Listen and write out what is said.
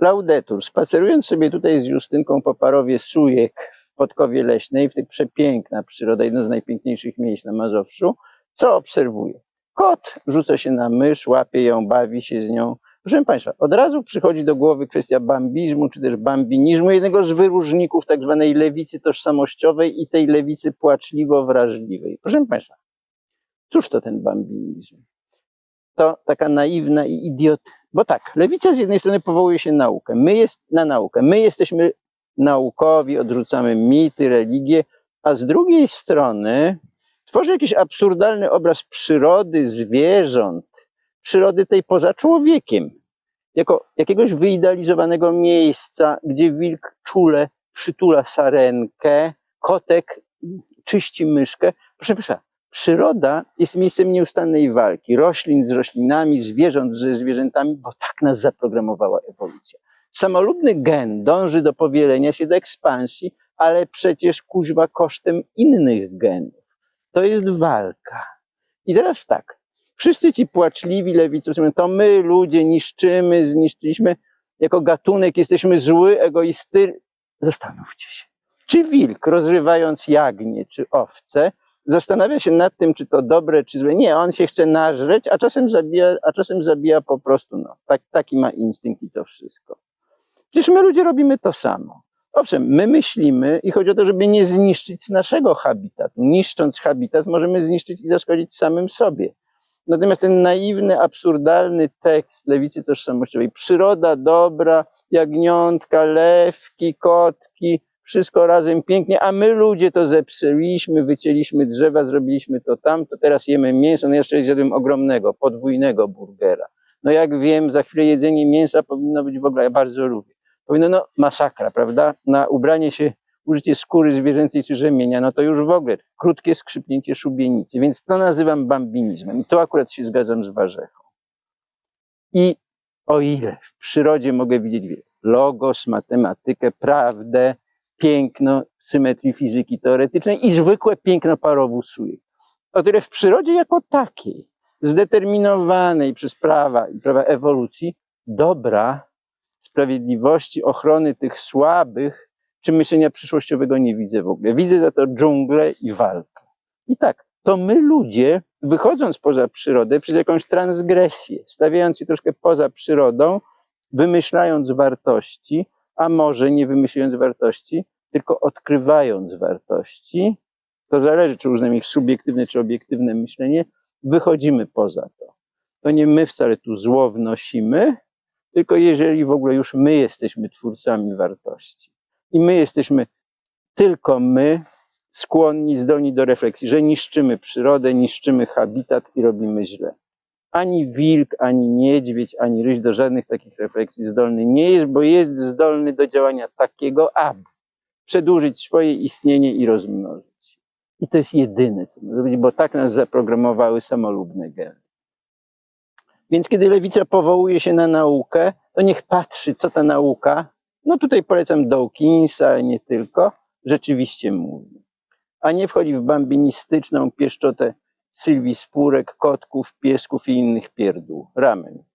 Laudetur, spacerując sobie tutaj z Justynką po parowie Sujek w Podkowie Leśnej, w tej przepiękna przyroda, jedno z najpiękniejszych miejsc na Mazowszu, co obserwuję? Kot rzuca się na mysz, łapie ją, bawi się z nią. Proszę Państwa, od razu przychodzi do głowy kwestia bambizmu, czy też bambinizmu, jednego z wyróżników tak zwanej lewicy tożsamościowej i tej lewicy płaczliwo-wrażliwej. Proszę Państwa, cóż to ten bambinizm? To taka naiwna i idiot. Bo tak, lewica z jednej strony powołuje się na naukę. My jest na naukę. My jesteśmy naukowi, odrzucamy mity, religie, a z drugiej strony tworzy jakiś absurdalny obraz przyrody, zwierząt, przyrody tej poza człowiekiem, jako jakiegoś wyidealizowanego miejsca, gdzie wilk czule przytula sarenkę, kotek czyści myszkę. Proszę Państwa, przyroda jest miejscem nieustannej walki roślin z roślinami, zwierząt ze zwierzętami, bo tak nas zaprogramowała ewolucja. Samolubny gen dąży do powielenia się, do ekspansji, ale przecież kuźwa kosztem innych genów. To jest walka. I teraz tak, wszyscy ci płaczliwi mówią, to my ludzie niszczymy, zniszczyliśmy, jako gatunek jesteśmy zły, egoisty. Zastanówcie się. Czy wilk, rozrywając jagnię czy owce, zastanawia się nad tym, czy to dobre, czy złe. Nie, on się chce nażreć, a czasem zabija, a czasem zabija po prostu, no, tak, taki ma instynkt i to wszystko. Przecież my ludzie robimy to samo. Owszem, my myślimy i chodzi o to, żeby nie zniszczyć naszego habitatu. Niszcząc habitat, możemy zniszczyć i zaszkodzić samym sobie. Natomiast ten naiwny, absurdalny tekst lewicy tożsamościowej, przyroda dobra, jagniątka, lewki, kotki, wszystko razem pięknie, a my ludzie to zepsuliśmy, wycięliśmy drzewa, zrobiliśmy to tam, to teraz jemy mięso, no jeszcze zjadłem ogromnego, podwójnego burgera. No jak wiem, za chwilę jedzenie mięsa powinno być w ogóle, ja bardzo lubię. Powinno, no masakra, prawda? Na ubranie się, użycie skóry zwierzęcej czy rzemienia, no to już w ogóle krótkie skrzypnięcie szubienicy, więc to nazywam bambinizmem i to akurat się zgadzam z Warzechą. I o ile w przyrodzie mogę widzieć logos, matematykę, prawdę, piękno symetrii fizyki teoretycznej i zwykłe piękno parowózuje. O tyle w przyrodzie jako takiej, zdeterminowanej przez prawa i prawa ewolucji, dobra, sprawiedliwości, ochrony tych słabych, czy myślenia przyszłościowego nie widzę w ogóle. Widzę za to dżunglę i walkę. I tak, to my ludzie, wychodząc poza przyrodę, przez jakąś transgresję, stawiając się troszkę poza przyrodą, wymyślając wartości, a może nie wymyślając wartości, tylko odkrywając wartości, to zależy, czy uznamy ich subiektywne, czy obiektywne myślenie, wychodzimy poza to. To nie my wcale tu zło wnosimy, tylko jeżeli w ogóle już my jesteśmy twórcami wartości. I my jesteśmy, tylko my, skłonni, zdolni do refleksji, że niszczymy przyrodę, niszczymy habitat i robimy źle. Ani wilk, ani niedźwiedź, ani ryś do żadnych takich refleksji zdolny nie jest, bo jest zdolny do działania takiego, aby przedłużyć swoje istnienie i rozmnożyć. I to jest jedyne, co może być, bo tak nas zaprogramowały samolubne geny. Więc kiedy lewica powołuje się na naukę, to niech patrzy, co ta nauka, no tutaj polecam Dawkinsa, ale nie tylko, rzeczywiście mówi. A nie wchodzi w bambinistyczną pieszczotę Sylwii Spórek, kotków, piesków i innych pierdół. Ramen.